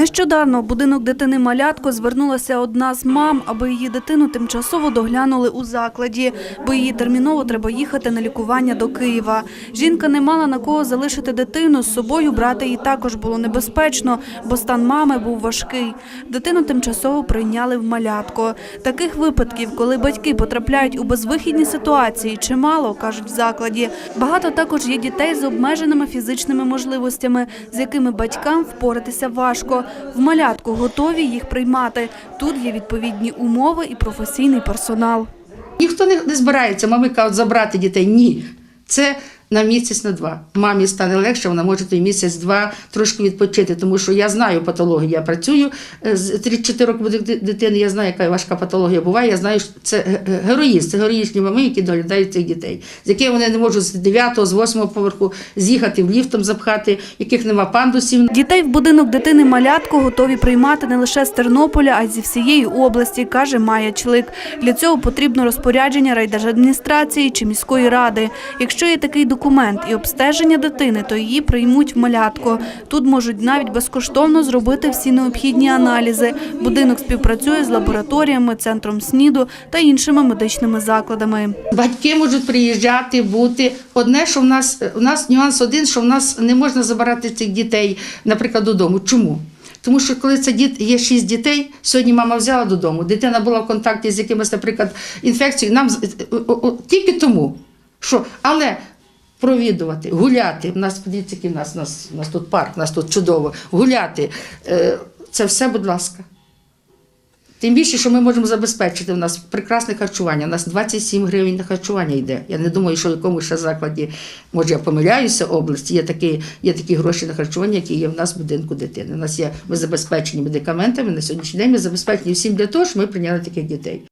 Нещодавно в будинок дитини Малятко звернулася одна з мам, аби її дитину тимчасово доглянули у закладі, бо її терміново треба їхати на лікування до Києва. Жінка не мала на кого залишити дитину, з собою брати її також було небезпечно, бо стан мами був важкий. Дитину тимчасово прийняли в Малятко. Таких випадків, коли батьки потрапляють у безвихідні ситуації, чимало, кажуть в закладі. Багато також є дітей з обмеженими фізичними можливостями, з якими батькам впоратися важко. В малятку готові їх приймати. Тут є відповідні умови і професійний персонал. Ніхто не, збирається, мами кажуть, забрати дітей. Ні. Це на місяць, на два. Мамі стане легше, вона може той місяць-два трошки відпочити, тому що я знаю патологію. Я працюю е, з 34 роки буде дитини, я знаю, яка важка патологія буває. Я знаю, що це ге- ге- героїст, це героїчні мами, які доглядають цих дітей, з якими вони не можуть з 9 з 8 поверху з'їхати в ліфтом запхати, яких нема пандусів. Дітей в будинок дитини Малятко готові приймати не лише з Тернополя, а й зі всієї області, каже Майя Члик. Для цього потрібно розпорядження райдержадміністрації чи міської ради. Якщо є такий документ і обстеження дитини, то її приймуть в Малятко. Тут можуть навіть безкоштовно зробити всі необхідні аналізи. Будинок співпрацює з лабораторіями, центром СНІДу та іншими медичними закладами. Батьки можуть приїжджати, бути. Одне, що в нас у нас нюанс один, що в нас не можна забирати цих дітей, наприклад, додому. Чому? Тому що коли це діт є шість дітей, сьогодні мама взяла додому, дитина була в контакті з якимось, наприклад, інфекцією. Нам з- о- о- тільки тому, що але. Провідувати, гуляти. У нас подивіться, який у нас, у нас, у нас тут парк, у нас тут чудово. Гуляти. Е, Це все, будь ласка. Тим більше, що ми можемо забезпечити. У нас прекрасне харчування. У нас 27 гривень на харчування йде. Я не думаю, що в якомусь ще закладі, може я помиляюся, області, є такі, є такі гроші на харчування, які є в нас в будинку дитини. У нас є ми забезпечені медикаментами на сьогоднішній день. Ми забезпечені всім для того, щоб ми прийняли таких дітей.